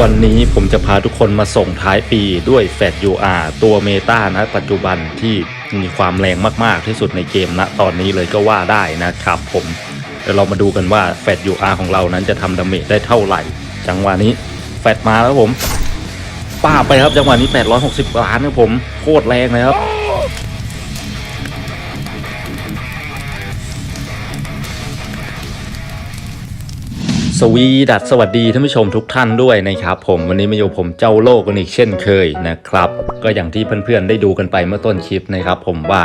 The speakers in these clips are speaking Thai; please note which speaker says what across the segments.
Speaker 1: วันนี้ผมจะพาทุกคนมาส่งท้ายปีด้วยแฟด UR ตัวเมตานะปัจจุบันที่มีความแรงมาก ๆ ที่สุดในเกมณตอนนี้เลยก็ว่าได้นะครับผมเดี๋ยวเรามาดูกันว่าแฟด UR ของเรานั้นจะทำดาเมจได้เท่าไหร่ จังหวะนี้แฟดมาแล้วผมป้าไปครับจังหวะนี้ 860 ล้านครับผมโคตรแรงเลยครับ สวีดัสสวัสดีท่านผู้ชมทุกท่านด้วยนะครับ ผมวันนี้มาอยู่ผมเจ้าโลกกันอีกเช่นเคยนะครับ ก็อย่างที่เพื่อนๆได้ดูกันไปเมื่อต้นคลิปนะครับ ผมว่า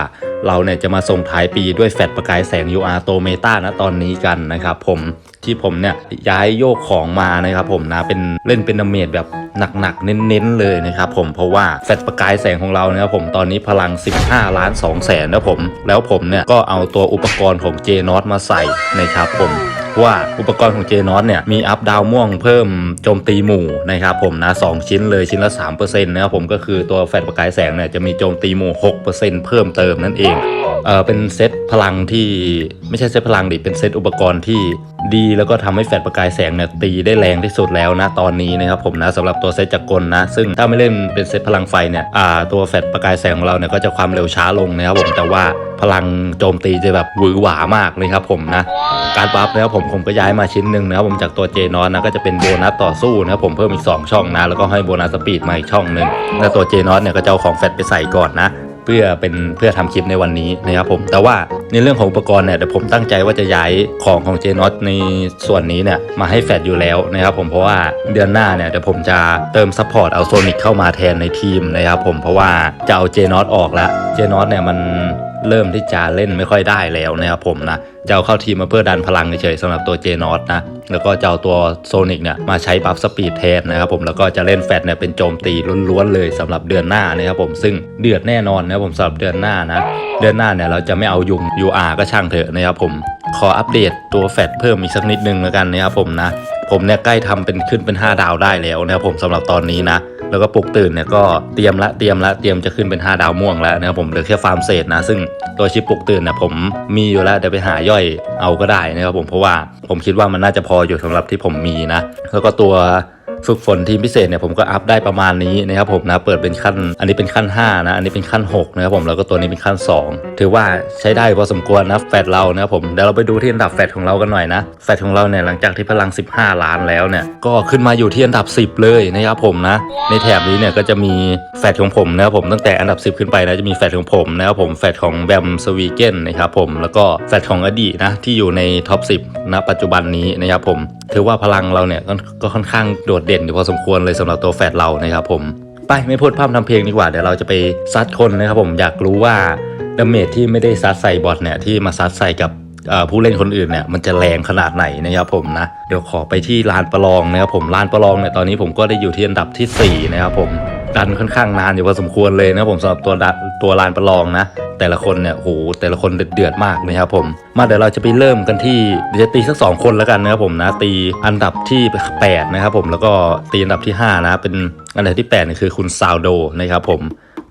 Speaker 1: เราเนี่ยจะมาส่งท้ายปีด้วยแฟลชประกายแสง UR โตเมตานะตอนนี้กันนะครับผมที่ผมเนี่ยย้ายโยกของมานะครับผมนะเป็นเล่นเป็นดาเมจแบบหนักๆเน้นๆเลยนะครับผมเพราะว่าแฟลชประกายแสงของเรานะครับผมตอนนี้พลัง 15 ล้าน2แสนนะผม แล้วผมเนี่ยก็เอาตัวอุปกรณ์ของ j n o t มาใส่นะครับผม ว่าอุปกรณ์ของเจนอสเนี่ยมีอัพดาวม่วงเพิ่มโจมตีหมู่นะครับผมนะสชิ้นเลยชิ้นละ3%นะครับผมก็คือตัวแฟลชประกายแสงเนี่ยจะมีโจมตีหมู่ 6%เพิ่มเติมนั่นเองเออเป็นเซตพลังที่ไม่ใช่เซตพลังดิเป็นเซตอุปกรณ์ที่ดีแล้วก็ทำให้แฟลชประกายแสงเนี่ยตีได้แรงที่สุดแล้วนะตอนนี้นะครับผมนะสำหรับตัวเซตจักรกลนะ ซึ่งถ้าไม่เล่นเป็นเซตพลังไฟเนี่ยอ่าตัวแฟลชประกายแสงของเราเนี่ยก็จะความเร็วช้าลงนะครับผมแต่ว่าพลังโจมตีจะแบบหวือหวามากเลยครับผมนะการบัฟนะครับผมผมก็ย้ายมาชิ้นหนึ่งนะครับผมจากตัวเจนอนนะก็จะเป็นโบนัสต่อสู้นะครับผมเพิ่มอีก 2 ช่องนะแล้วก็ให้โบนัสสปีดมาอีกช่องหนึ่งแล้วตัวเจนอนเนี่ยก็จะเอาของแฟตไปใส่ก่อนนะ เพื่อเป็นเพื่อทำคลิปในวันนี้นะครับผมแต่ว่าในเรื่องของอุปกรณ์เนี่ยเดี๋ยวผมตั้งใจว่าจะย้ายของของเจนอตในส่วนนี้เนี่ยมาให้แฟดอยู่แล้วนะครับผมเพราะว่าเดือนหน้าเนี่ยเดี๋ยวผมจะเติมซัพพอร์ตเอาโซนิกเข้ามาแทนในทีมนะครับผมเพราะว่าจะเอาเจนอตออกแล้วเจนอตเนี่ยมัน เริ่มที่จะเล่นไม่ค่อยได้แล้วนะครับผมนะจะเอาเข้าทีมมาเพื่อดันพลังเฉยๆสำหรับตัวเจนอสนะแล้วก็จะเอาตัวโซนิกเนี่ยมาใช้บัฟสปีดแทนนะครับผมแล้วก็จะเล่นแฟตเนี่ยเป็นโจมตีล้วนๆเลยสำหรับเดือนหน้านะครับผมซึ่งเดือดแน่นอนนะครับผมสำหรับเดือนหน้านะเดือนหน้าเนี่ยเราจะไม่เอายุง UR ก็ช่างเถอะนะครับผมขออัปเดตตัวแฟตเพิ่มอีกสักนิดนึงแล้วกันนะครับผมนะผมเนี่ยใกล้ทำเป็นขึ้นเป็น 5 ดาวได้แล้วนะครับผมสำหรับตอนนี้นะ แล้วก็ปลุกตื่นเนี่ยก็เตรียมละเตรียมละเตรียมจะขึ้นเป็น 5 ดาวม่วงแล้วนะครับผมเหลือแค่ฟาร์มเศษนะ ซึ่งตัวชิปปลุกตื่นเนี่ยผมมีอยู่แล้วเดี๋ยวไปหาย่อยเอาก็ได้นะครับผมเพราะว่าผมคิดว่ามันน่าจะพออยู่สำหรับที่ผมมีนะแล้วก็ตัว ฝึกฝนทีมพิเศษเนี่ยผมก็อัพได้ประมาณนี้นะครับผมนะเปิดเป็นขั้น อันนี้เป็นขั้น 5 นะ อันนี้เป็นขั้น 6 นะครับผมแล้วก็ตัวนี้เป็นขั้น 2 ถือว่าใช้ได้พอสมควรนะแฟดเรานะครับผมเดี๋ยวเราไปดูที่อันดับแฟดของเรากันหน่อยนะแฟดของเราเนี่ยหลังจากที่พลัง 15 ล้านแล้วเนี่ยก็ขึ้นมาอยู่ที่อันดับ 10 เลยนะครับผมนะในแถบนี้เนี่ยก็จะมีแฟดของผมนะครับผมตั้งแต่อันดับ 10 ขึ้นไปนะจะมีแฟดของผมนะครับผมแฟดของแบมสวีเกนนะครับผมแล้วก็แฟดของอดีนะที่อยู่ในท็อป10ณปัจจุบันนี้นะครับผมถือว่าพลังเราเนี่ยก็ก็ค่อนข้างโดดเด่นอยู่พอสมควรเลยสำหรับตัวแฟดเรานะครับผมไปไม่พูดพร่ำทำเพลงดีกว่าเดี๋ยวเราจะไปซัดคนนะครับผมอยากรู้ว่าดาเมจที่ไม่ได้ซัดใส่บอทเนี่ยที่มาซัดใส่กับผู้เล่นคนอื่นเนี่ยมันจะแรงขนาดไหนนะครับผมนะเดี๋ยวขอไปที่ลานประลองนะครับผมลานประลองเนี่ยตอนนี้ผมก็ได้อยู่ที่อันดับทีสี่4นะครับผม ดันค่อนข้างนานอยู่พอสมควรเลยนะผมสำหรับตัวตัวลานประลองนะ แต่ละคนเนี่ยโหแต่ละคนเดือดมากนะครับผม มาเดี๋ยวเราจะไปเริ่มกันที่เดี๋ยวจะตีสักสองคนแล้วกันนะครับผมนะ ตีอันดับที่ 8 นะครับผมแล้วก็ตีอันดับที่ 5 นะ เป็นอันดับที่8นี่คือคุณซาวโดนะครับผม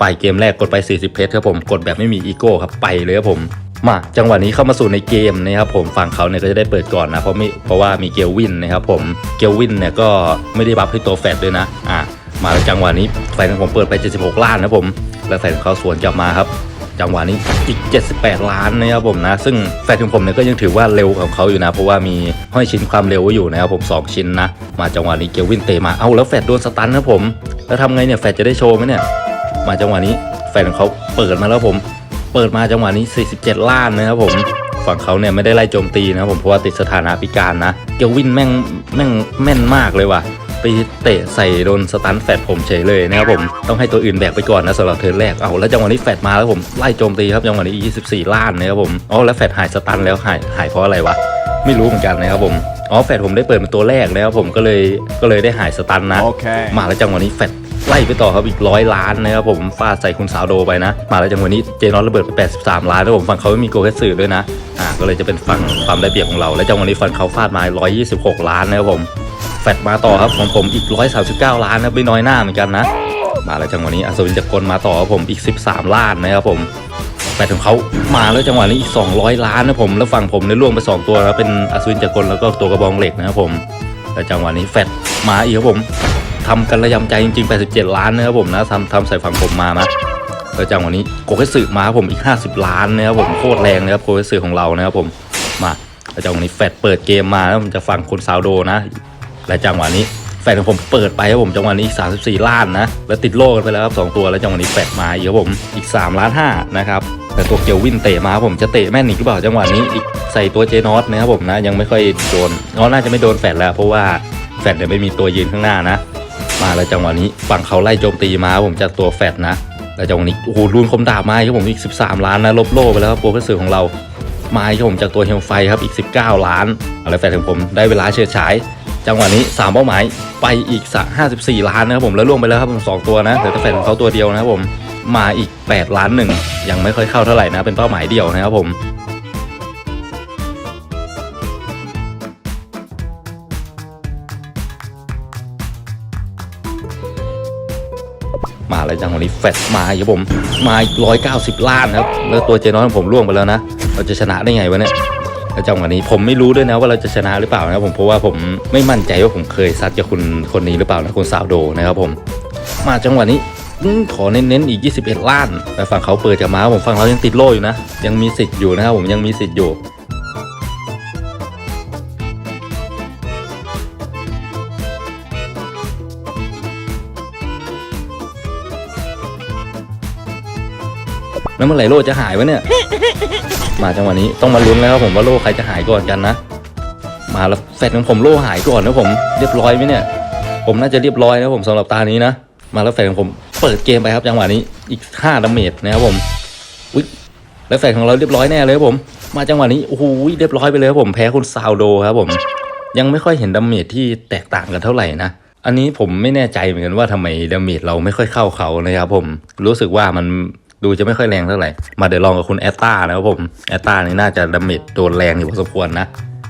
Speaker 1: ไปเกมแรกกดไป 40 เพชรครับผมกดแบบไม่มีอีโก้ครับไปเลยครับผมมาจังหวะนี้เข้ามาสู่ในเกมนะครับผมฝั่งเขาเนี่ยก็จะได้เปิดก่อนนะเพราะไม่เพราะว่ามีเกลวินนะครับผมเกลวินเนี่ยก็ไม่ได้บัฟให้ตัวแฟดด้วยนะอะ มาแล้วจังหวะนี้แฟนของผมเปิดไป 76 ล้านนะผม แล้วแฟนของเขาสวนกลับมาครับ จังหวะนี้อีก 78 ล้านนะครับผมนะ ซึ่งแฟนของผมเนี่ยก็ยังถือว่าเร็วของเขาอยู่นะ เพราะว่ามีห้อยชิ้นความเร็วไว้อยู่นะครับผม 2 ชิ้นนะ มาจังหวะนี้เกลวินเตะมา เอาแล้วแฟดโดนสตันนะผม แล้วทำไงเนี่ยแฟดจะได้โชว์ไหมเนี่ย มาจังหวะนี้แฟนของเขาเปิดมาแล้วผม เปิดมาจังหวะนี้ 47 ล้านนะครับผมฝั่งเขาเนี่ยไม่ได้ไล่โจมตีนะครับผมเพราะว่าติดสถานะพิการนะ เกลวินแม่งแม่งแม่นมากเลยว่ะ ไปเตะใส่โดนสตันแฟดผมเฉยเลยนะครับผมต้องให้ตัวอื่นแบกไปก่อนนะสำหรับเทิร์นแรกเอาแล้วจังหวะนี้แฟดมาแล้วผมไล่โจมตีครับจังหวะนี้ 24 ล้านนะครับผมอ๋อแล้วแฟดหายสตันแล้วหายหายเพราะอะไรวะไม่รู้เหมือนกันนะครับผมอ๋อแฟดผมได้เปิดเป็นตัวแรกนะครับผมก็เลยก็เลยได้หายสตันนะ
Speaker 2: Okay.
Speaker 1: มาแล้วจังหวะนี้แฟดไล่ไปต่อครับอีกร้อยล้านนะครับผมฟาดใส่คุณสาวโดไปนะ มาแล้วจังหวะนี้เจนอสระเบิดไป 83 ล้านแล้วผมฝั่งเขาไม่มีโกเกสึด้วยนะอ่าก็เลยจะเป็นฝั่งความได้เปรียบของเรา และจังหวะนี้ฝั่งเขาฟาดมา 126 ล้านนะครับผมแฟดมาต่อครับของผมอีก 139 ล้านนะไม่น้อยหน้าเหมือนกันนะ มาแล้วจังหวะนี้อัศวินจักรกลมาต่อครับผมอีก 13 ล้านนะครับผมแฟดของเขามาแล้วจังหวะนี้อีก 200 ล้านนะผมแล้วฝั่งผมในยล่วงไป 2 ตัวแล้วเป็นอัศวินจักรกลแล้วก็ตัวกระบองเหล็กนะครับผมแล้วจังหวะนี้แฟดมาอีกครับผมทำกันระยำใจจริง ๆ 87 ล้านนะครับผมนะทำทำใส่ฝั่งผมมานะแล้วจังหวะนี้โกเกสึมาครับผมอีก 50 ล้านนะครับผมโคตรแรงนะครับโกเกสึของเรานะครับผมมาแล้วจังหวะนี้แฟดเปิดเกมมาแล้วผมจะฝั่งคนซาวโดนะ และจังหวะนี้แฟดของผมเปิดไปครับผมจังหวะนี้อีก34 ล้านนะ แล้วติดโล่กันไปแล้วครับสองตัวแล้วจังหวะนี้แฟดมาอีกครับผมอีก3ล้าน5นะครับแต่ตัวเกียววินเตะมาผมจะเตะแม่นอีกหรือเปล่าจังหวะนี้อีกใส่ตัวเจนอสนะครับผมนะยังไม่ค่อยโดนอ๋อน่าจะไม่โดนแฟดแล้ว เพราะว่าแฟดเนี่ยไม่มีตัวยืนข้างหน้านะ มาแล้วจังหวะนี้ฝั่งเขาไล่โจมตีมาผมจากตัวแฟดนะแล้วจังหวะนี้โอ้โหรุนคมดาบมาครับผมอีก 13 ล้านนะลบโล่ไปแล้วครับโปรเฟสเซอร์ของเรามาครับผมจากตัวเฮลไฟครับอีก 19 ล้านอะไรแฟนของผมได้เวลาเฉิดฉาย จังหวะนี้ 3 เป้าหมายไปอีกสะ54 ล้านนะครับผมแล้วล่วงไปแล้วครับผมสองตัวนะเหลือแต่แฟนของเขาตัวเดียวนะครับผมมาอีก 8 ล้านหนึ่งยังไม่ค่อยเข้าเท่าไหร่นะเป็นเป้าหมายเดียวนะครับผมมาแล้วจังหวะนี้แฟดมาครับผมมาอีกร้อยเก้าสิบล้านครับแล้วตัวเจนอนของผมล่วงไปแล้วนะเราจะชนะได้ไงวะเนี่ย แล้วจังหวะนี้ผมไม่รู้ด้วยนะว่าเราจะชนะหรือเปล่านะผมเพราะว่าผมไม่มั่นใจว่าผมเคยซัดกับคุณคนนี้หรือเปล่านะคุณสาวโดนะครับผม มาจังหวะนี้ขอเน้นๆอีก 21 ล้านแต่ฝั่งเขาเปิดกับมาผมฝั่งเรายังติดโล่อยู่นะ ยังมีสิทธิ์อยู่นะครับผมยังมีสิทธิ์อยู่ แล้วเมื่อไหร่โล่จะหายวะเนี่ย มาจังหวะนี้ต้องมาลุ้นแล้วครับผมว่าโล่ใครจะหายก่อนกันนะ มาแล้วแฟนของผมโล่หายก่อนนะผมเรียบร้อยไหมเนี่ย ผมน่าจะเรียบร้อยนะผมสำหรับตานี้นะ มาแล้วแฟนของผมเปิดเกมไปครับจังหวะนี้อีก5ดาเมจนะครับผมอุ๊ยแล้วแฟนของเราเรียบร้อยแน่เลยครับผม มาจังหวะนี้โอ้โหเรียบร้อยไปเลยครับผมแพ้คุณซาวโดครับผมยังไม่ค่อยเห็นดาเมจที่แตกต่างกันเท่าไหร่นะ อันนี้ผมไม่แน่ใจเหมือนกันว่าทำไมดาเมจเราไม่ค่อยเข้าเขานะครับผม รู้สึกว่ามัน ดูจะไม่ค่อยแรงเท่าไหร่ มาเดี๋ยวลองกับคุณแอตตานะครับผม แอตตานี่น่าจะดาเมจโดนแรงอยู่พอสมควรนะ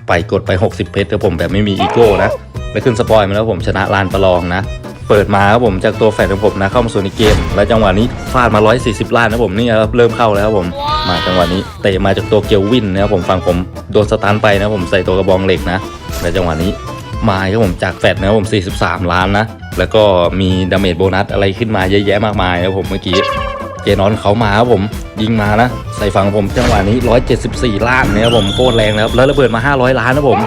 Speaker 1: ไปกดไป 60 เพชรครับผมแบบไม่มีอีโก้นะ ไปขึ้นสปอยล์มาแล้วผมชนะลานประลองนะ เปิดมาครับผมจากตัวแฟนของผมนะเข้ามาสู่ในเกม และจังหวะนี้ฟาดมา 140 ล้านนะผมนี่ครับเริ่มเข้าแล้วครับผม มาจังหวะนี้เตะมาจากตัวเกียววินนะครับผมฟังผมโดนสตันไปนะผมใส่ตัวกระบองเหล็กนะและจังหวะนี้มาครับผมจากแฟดนะครับผม 43 ล้านนะ แล้วก็มีดาเมจโบนัสอะไรขึ้นมาเยอะแยะมากมายนะครับผมเมื่อกี้ จนอนเขามาครับผมยิงมานะ ใส่ฝั่งผมจังหวะนี้ 174 ล้านนะครับผมโคตรแรงนะครับแล้วระเบิดมา 500 ล้านนะผม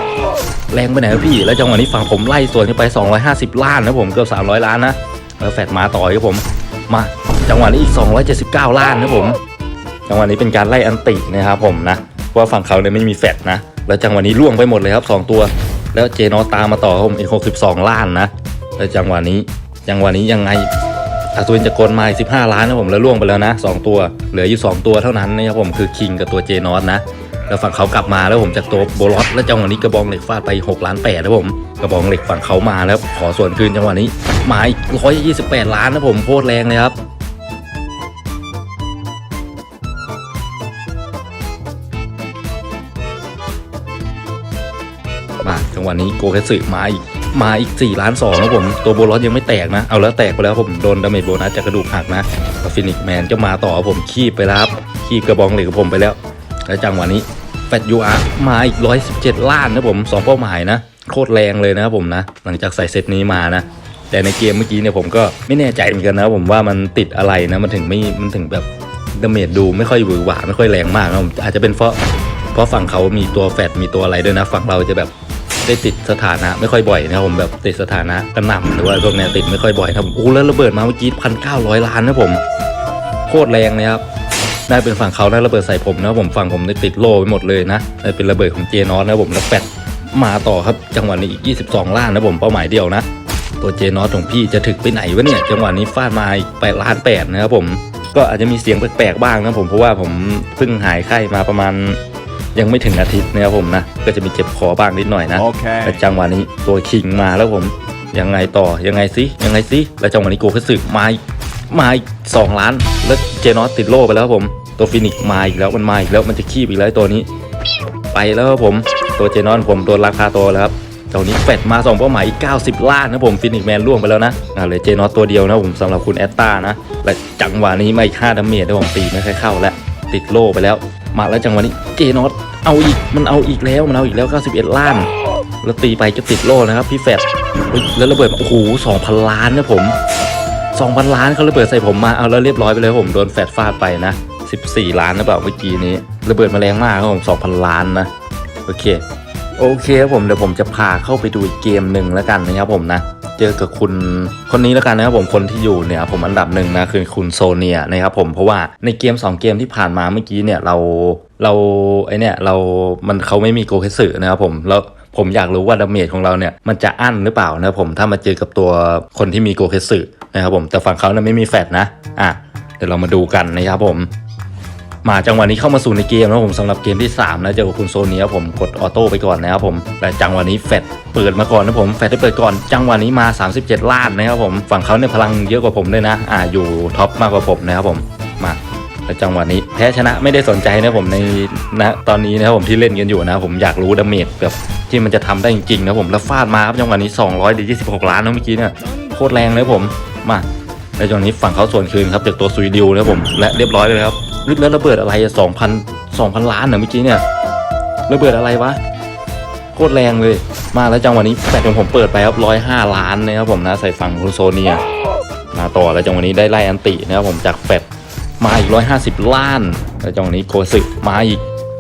Speaker 1: แรงไปไหนครับพี่ แล้วจังหวะนี้ฝั่งผมไล่สวนขึ้นไป 250 ล้านนะผมเกือบ300 ล้านนะแล้วแฟดมาต่อครับผม มาจังหวะนี้อีก 279 ล้านนะผม จังหวะนี้เป็นการไล่อันตินะครับผมนะเพราะว่าฝั่งเขาเนี่ยไม่มีแฟดนะ แล้วจังหวะนี้ล่วงไปหมดเลยครับ 2 ตัว แล้วเจนอตามมาต่อครับผมอีก 62 ล้านนะแล้วจังหวะนี้จังหวะนี้ยังไง อาซูนจะกลมาอีก15ล้านนะผมแล้วล่วงไปแล้วนะ2ตัว เหลืออยู่2ตัวเท่านั้นนะครับผมคือคิงกับตัวเจนอสนะแล้วฝั่งเขากลับมาแล้วผมจากตัวโบลอสแล้วจังหวะนี้กระบองเหล็กฟาดไป6ล้าน8นะผมกระบองเหล็กฝั่งเขามาแล้วขอส่วนคืนจังหวะนี้มาอีก128ล้านนะผมโคตรแรงเลยครับมาจังหวะนี้โกเคสึมาอีก มาอีก4ล้าน2นะผม ตัวโบลอสยังไม่แตกนะ เอาแล้วแตกไปแล้วผมโดนดาเมจโบนัสจากกระดูกหักนะฟินิกแมนก็มาต่อผมคีบไปแล้วครับคีบกระบองเหล็กของผมไปแล้ว แล้วจังหวะนี้แฟดยูอาร์มาอีก 117 ล้านนะผมสองเป้าหมายนะ โคตรแรงเลยนะครับผมนะ หลังจากใส่เซตนี้มานะแต่ในเกมเมื่อกี้เนี่ยผมก็ไม่แน่ใจเหมือนกันนะผมว่ามันติดอะไรนะมันถึงไม่มันถึงแบบดาเมจดูไม่ค่อยหวือหวาไม่ค่อยแรงมากนะผมอาจจะเป็นเพราะเพราะฝั่งเขามีตัวแฟดมีตัวอะไรด้วยนะ ฝั่งเราจะแบบ ได้ติดสถานะไม่ค่อยบ่อยนะครับผมแบบติดสถานะกระหน่ำหรือว่าพวกเนี้ยติดไม่ค่อยบ่อยครับโอ้แล้วระเบิดมาเมื่อกี้พันเก้าร้อยล้านนะผมโคตรแรงเลยครับได้เป็นฝั่งเขาได้ระเบิดใส่ผมนะผมฝั่งผมได้ติดโล่ไปหมดเลยนะได้เป็นระเบิดของเจนอสนะผมแล้วแฟดมาต่อครับจังหวะนี้อีก 22 ล้านนะผมเป้าหมายเดียวนะตัวเจนอสของพี่จะถึกไปไหนวะเนี่ยจังหวะนี้ฟาดมาอีกแปดล้านแปดนะครับผมก็อาจจะมีเสียงแปลกๆบ้างนะผมเพราะว่าผมเพิ่งหายไข้มาประมาณ ยังไม่ถึงอาทิตย์นะครับผมนะ ก็จะมีเจ็บคอบ้างนิดหน่อยนะ
Speaker 2: Okay.
Speaker 1: แต่จังหวะนี้ตัวคิงมาแล้วผมยังไงต่อยังไงซิยังไงซิแล้วจังหวะนี้โกคัตสึมาอีกมาอีกสองล้าน แล้วเจนอสติดโล่ไปแล้วครับผม ตัวฟินิกซ์มาอีกแล้วมันมาอีกแล้วมันจะขี้อีกแล้วไอ้ตัวนี้ ไปแล้วครับผมตัวเจนอสผมโดนราคาตัวแล้วครับตอนนี้แฟดมาสองเป้าหมายอีก90 ล้านนะผมฟินิกซ์แมนล่วงไปแล้วนะอ่าเหลยเจนอสตัวเดียวนะผมสำหรับคุณแอตตานะและจังหวะนี้มาอีก5ดาเมจนะผมตีไม่ค่อยเข้าแล้วติดโล่ไปแล้ว มาแล้วจังหวะนี้เจนอสเอาอีกมันเอาอีกแล้วมันเอาอีกแล้ว 91 ล้าน แล้วตีไปจะติดโล่นะครับพี่แฟดแล้วระเบิดโอ้โหสองพันล้านนะผมสองพันล้านเขาระเบิดใส่ผมมาเอาแล้วเรียบร้อยไปเลยผมโดนแฟดฟาดไปนะสิบสี่ล้านนะเปล่าเมื่อกี้นี้ ระเบิดมาแรงมากครับผมสองพันล้านนะโอเคโอเคครับผมเดี๋ยวผมจะพาเข้าไปดูอีกเกมหนึ่งแล้วกันนะครับผมนะ เจอกับคุณคนนี้แล้วกันนะครับผมคนที่อยู่เนี่ยผมอันดับหนึ่งนะคือคุณโซเนียนะครับผมเพราะว่าในเกม 2 เกมที่ผ่านมาเมื่อกี้เนี่ยเราเราไอเนี่ยเรา มันเขาไม่มีโกเคสึนะครับผมแล้วผมอยากรู้ว่าดาเมจของเราเนี่ยมันจะอั้นหรือเปล่านะครับผมถ้ามาเจอกับตัวคนที่มีโกเคสึนะครับผมแต่ฝั่งเขาเนี่ยไม่มีแฟดนะอะเดี๋ยวเรามาดูกันนะครับผม มาจังหวะนี้เข้ามาสู่ในเกมนะผมสำหรับเกมที่3นะเจอกับคุณโซเนียผมกดออโต้ไปก่อนนะครับผมแต่จังหวะนี้แฟดเปิดมาก่อนนะผมแฟดได้เปิดก่อน จังหวะนี้มา 37 ล้านนะครับผมฝั่งเขาเนี่ยพลังเยอะกว่าผมด้วยนะ อ่าอยู่ท็อปมากกว่าผมนะครับผมมาแล้วจังหวะนี้แพ้ชนะไม่ได้สนใจนะผมในนะตอนนี้นะครับผมที่เล่นกันอยู่นะผมอยากรู้ดาเมจแบบที่มันจะทำได้จริงๆนะผมแล้วฟาดมาครับจังหวะนี้200ดี26 ล้านนะเมื่อกี้เนี่ยโคตรแรงเลยผมมา ในจังหวะนี้ฝั่งเขาส่วนคืนครับจากตัวซุยดิวนะผมและเรียบร้อยเลยครับลึกแล้วระเบิดอะไรสองพันสองพันล้านเหรอเมื่อกี้เนี่ยระเบิดอะไรวะโคตรแรงเลย มาแล้วจังหวะนี้แปดของผมเปิดไปครับร้อยห้าล้านนะครับผมนะใส่ฝั่งคุณโซเนียมาต่อแล้วจังหวะนี้ได้ไล่อันตินะครับผมจากแปดมาอีกร้อยห้าสิบล้านแล้วจังหวะนี้โคสึมาอีก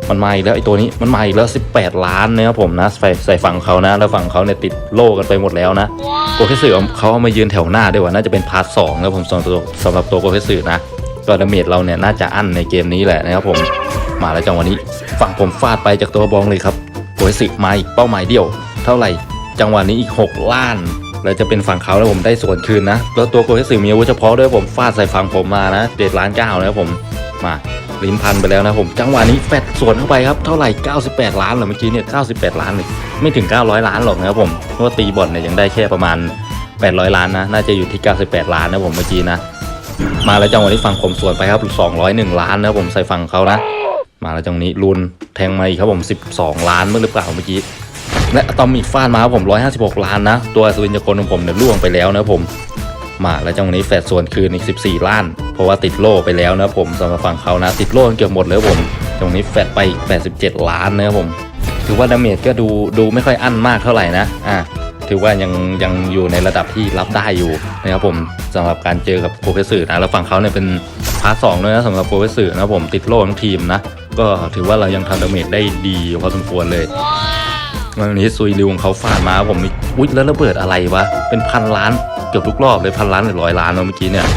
Speaker 1: มันมาอีกแล้วไอ้ตัวนี้มันมาอีกแล้วสิบแปดล้านนะครับผมนะใส่ใส่ฝั่งเขานะ แล้วฝั่งเขาเนี่ยติดโล่กันไปหมดแล้วนะโกเคสึเขาเอามายืนแถวหน้าด้วยว่าน่าจะเป็นพาร์ทสองแล้วผมสำหรับตัวสำหรับตัวโกเคสึนะก็ดาเมจเราเนี่ยน่าจะอั้นในเกมนี้แหละนะครับผมมาแล้วจังหวะนี้ฝั่งผมฟาดไปจากตัวบองเลยครับโกเคสึมาอีกเป้าหมายเดียว เท่าไหร่ จังหวะนี้อีก 6 ล้านแล้วจะเป็นฝั่งเขาแล้วผมได้ส่วนคืนนะ แล้วตัวโกเคสึมีอาวุธเฉพาะด้วยผมฟาดใส่ฝั่งผมมานะเจ็ดล้านเก้านะครับผมมา ลิ้นพันไปแล้วนะผม จังหวะนี้แฟดสวนเข้าไปครับ เท่าไหร่ 98 ล้านเหรอเมื่อกี้เนี่ย 98 ล้านเลยไม่ถึง 900 ล้านหรอกนะครับผมเพราะว่าตีบอลเนี่ยยังได้แค่ประมาณ 800 ล้านนะ น่าจะอยู่ที่ 98 ล้านนะผมเมื่อกี้นะ มาแล้วจังหวะนี้ฝั่งผมสวนไปครับ 201 ล้านนะผมใส่ฝั่งเขานะ มาแล้วจังนี้ลุนแทงมาอีกครับผม 12 ล้านเมื่อหรือเปล่าเมื่อกี้และอะตอมิกฟาดมาครับผม 156 ล้านนะ ตัวสุรินทร์กลของผมเนี่ยล่วงไปแล้วนะผม มาแล้วจังหวะนี้แฟดส่วนคืนอีก 14 ล้าน เพราะว่าติดโล่ไปแล้วนะผมสำหรับฝั่งเขานะ ติดโล่เกือบหมดแล้วผมจังหวะนี้แฟดไปอีก 87 ล้านนะครับผม ถือว่าดาเมจก็ดูดูไม่ค่อยอั้นมากเท่าไหร่นะอ่าถือว่ายังยังอยู่ในระดับที่รับได้อยู่นะครับผมสำหรับการเจอกับโปรเฟสเซอร์นะแล้วฝั่งเขาเนี่ยเป็นพาร์ทสองด้วยนะสำหรับโปรเฟสเซอร์นะผมติดโล่ทั้งทีมนะก็ถือว่าเรายังทำดาเมจได้ดีพอสมควรเลย วันนี้ซุยริวของเขาฟาดมาผมมีอุ๊ยแล้วระเบิดอะไรวะ เป็นพันล้านเกือบทุกรอบเลยพันล้านหรือร้อยล้านเนอะเมื่อกี้เนี่ย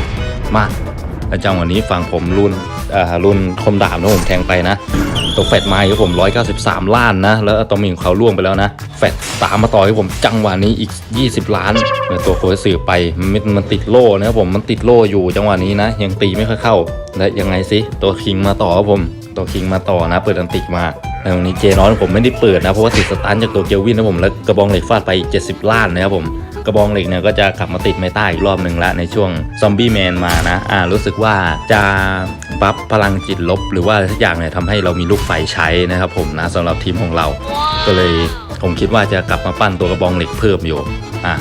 Speaker 1: มาแล้วจังวะนี้ฝั่งผมรุ่นอ่ารุ่นคมดาบนะผมแทงไปนะตัวแฟดมาให้ผม 193 ล้านนะ แล้วตอมิงเขาล่วงไปแล้วนะ แฟดตามมาต่อให้ผมจังหวะนี้อีก 20 ล้านตัวโคสื่อไปมันมันติดโล่นะครับผมมันติดโล่อยู่จังหวะนี้นะ ยังตีไม่ค่อยเข้า และยังไงสิตัวคิงมาต่อครับผม ตัวคิงมาต่อนะ เปิดอันติกมา แล้ววันนี้เจนอนผมไม่ได้เปิดนะเพราะว่าติดสตันจากตัวเกลวินนะผมแล้วกระบองเหล็กฟาดไป 70 ล้านนะครับผมกระบองเหล็กเนี่ยก็จะกลับมาติดเมตาอีกรอบหนึ่งละในช่วงซอมบี้แมนมานะอ่ารู้สึกว่าจะบัฟพลังจิตลบ หรือว่าสักอย่างเนี่ยทำให้เรามีลูกไฟใช้นะครับผมนะสำหรับทีมของเรา ก็เลยผมคิดว่าจะกลับมาปั้นตัวกระบองเหล็กเพิ่มอยู่อะ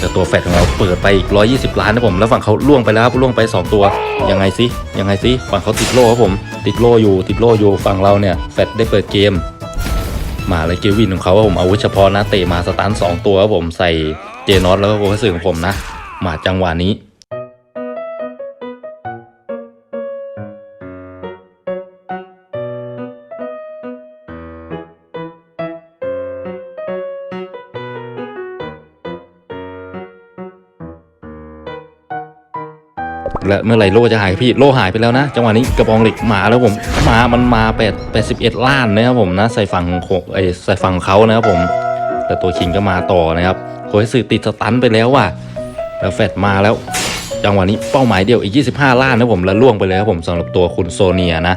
Speaker 1: แต่ตัวแฟดของเราเปิดไปอีก 120 ล้านนะผม แล้วฝั่งเขาล่วงไปแล้วครับล่วงไป 2 ตัว ยังไงสิยังไงสิฝั่งเขาติดโล่ครับผม ติดโล่อยู่ ติดโล่อยู่ ฝั่งเราเนี่ย แฟดได้เปิดเกม มาเลยเกวินของเขาผมอาวุธเฉพาะนะเตะมาสตันสองตัวครับผม ใส่เจนอตแล้วก็โคคัสสึของผมนะ มาจังหวะนี้ และเมื่อไหร่โลจะหายพี่โลหายไปแล้วนะ จังหวะนี้กระบองเหล็กมาแล้วผมมามันมาแปดแปดสิบเอ็ดล้านนะครับผมนะใส่ฝั่งของไอใส่ฝั่งเขานะครับผมแต่ตัวคิงก็มาต่อนะครับโคยสื่อติดสตันไปแล้วว่ะแล้วแฟดมาแล้ว จังหวะนี้เป้าหมายเดียวอีก 25 ล้านนะผมแล้วล่วงไปเลยครับผมสำหรับตัวคุณโซเนียนะ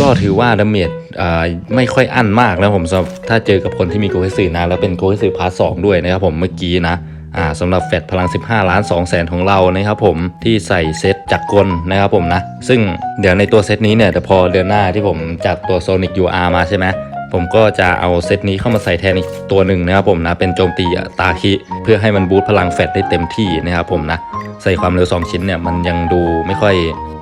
Speaker 1: ก็ถือว่าดาเมจอ่าไม่ค่อยอั้นมากนะผมถ้าเจอกับคนที่มีโกเฮสึนะแล้วเป็นโกเฮสึพาร์ทสองด้วยนะครับผมเมื่อกี้นะ อ่าสำหรับแฟดพลัง 15 ล้าน2แสนของเรานะครับผมที่ใส่เซตจักรกลนะครับผมนะ ซึ่งเดี๋ยวในตัวเซตนี้เนี่ยเดี๋ยวพอเดือนหน้าที่ผมจัดตัว Sonic UR มาใช่ไหมผมก็จะเอาเซตนี้เข้ามาใส่แทนอีกตัวหนึ่งนะครับผมนะ เป็นโจมตีตาคิเพื่อให้มันบูตพลังแฟดได้เต็มที่นะครับผมนะ ใส่ความเร็ว 2 ชิ้นเนี่ยมันยังดูไม่ค่อย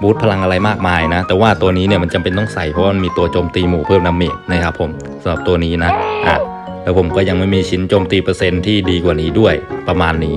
Speaker 1: บูตพลังอะไรมากมายนะ แต่ว่าตัวนี้เนี่ยมันจำเป็นต้องใส่เพราะมันมีตัวโจมตีหมู่เพิ่มดาเมจนะครับผมสำหรับตัวนี้นะอะ แล้วผมก็ยังไม่มีชิ้นโจมตีเปอร์เซ็นต์ที่ดีกว่านี้ด้วยประมาณนี้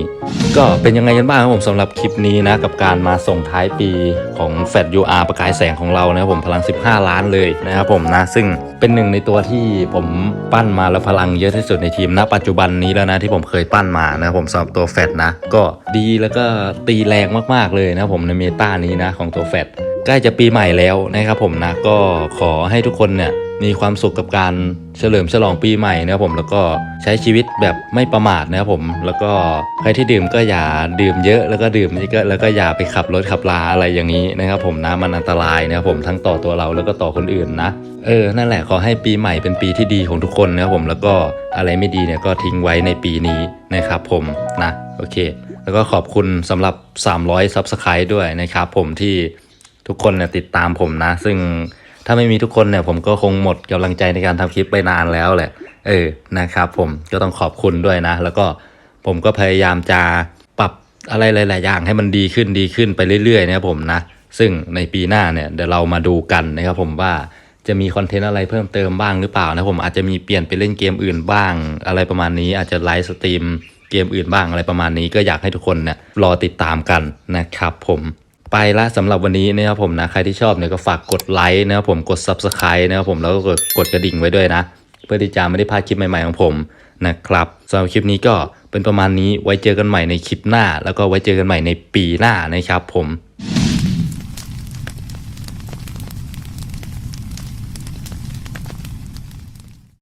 Speaker 1: ก็เป็นยังไงกันบ้างครับผมสำหรับคลิปนี้นะ กับการมาส่งท้ายปีของแฟด UR ประกายแสงของเรานะครับผมพลัง 15 ล้านเลยนะครับผมนะ ซึ่งเป็นหนึ่งในตัวที่ผมปั้นมาแล้วพลังเยอะที่สุดในทีมณปัจจุบันนี้แล้วนะที่ผมเคยปั้นมานะครับผมสำหรับตัวแฟดนะ ก็ดีแล้วก็ตีแรงมากๆเลยนะผมในเมตานี้นะของตัวแฟดใกล้จะปีใหม่แล้วนะครับผมนะก็ขอให้ทุกคนเนี่ย มีความสุขกับการเฉลิมฉลองปีใหม่นะครับผมแล้วก็ใช้ชีวิตแบบไม่ประมาทนะครับผม แล้วก็ใครที่ดื่มก็อย่าดื่มเยอะแล้วก็ดื่มเยอะแล้วก็อย่าไปขับรถขับลาอะไรอย่างนี้นะครับผมนะมันอันตรายนะครับผมทั้งต่อตัวเราแล้วก็ต่อคนอื่นนะเออนั่นแหละขอให้ปีใหม่เป็นปีที่ดีของทุกคนนะครับผมแล้วก็อะไรไม่ดีเนี่ยก็ทิ้งไว้ในปีนี้นะครับผมนะโอเค แล้วก็ขอบคุณสำหรับ 300 Subscribe ด้วยนะครับผมที่ทุกคนเนี่ยติดตามผมนะ ซึ่ง ถ้าไม่มีทุกคนเนี่ยผมก็คงหมดกำลังใจในการทำคลิปไปนานแล้วแหละ เออนะครับ ผมก็ต้องขอบคุณด้วยนะ แล้วก็ผมก็พยายามจะปรับอะไรหลาย ๆ อย่างให้มันดีขึ้นดีขึ้นไปเรื่อย ๆ นะครับผมนะ ซึ่งในปีหน้าเนี่ยเดี๋ยวเรามาดูกันนะครับผมว่าจะมีคอนเทนต์อะไรเพิ่มเติมบ้างหรือเปล่านะผมอาจจะมีเปลี่ยนไปเล่นเกมอื่นบ้าง อะไรประมาณนี้อาจจะไลฟ์สตรีมเกมอื่นบ้างอะไรประมาณนี้ก็อยากให้ทุกคนเนี่ยรอติดตามกันนะครับผม ไปละสำหรับวันนี้นะครับผมนะ ใครที่ชอบเนี่ยก็ฝากกดไลค์นะครับผมกด Subscribe นะครับผมแล้วก็กดกดกระดิ่งไว้ด้วยนะ เพื่อที่จะไม่ได้พลาดคลิปใหม่ๆของผมนะครับสำหรับคลิปนี้ก็เป็นประมาณนี้ไว้เจอกันใหม่ในคลิปหน้า แล้วก็ไว้เจอกันใหม่ในปีหน้านะครับผม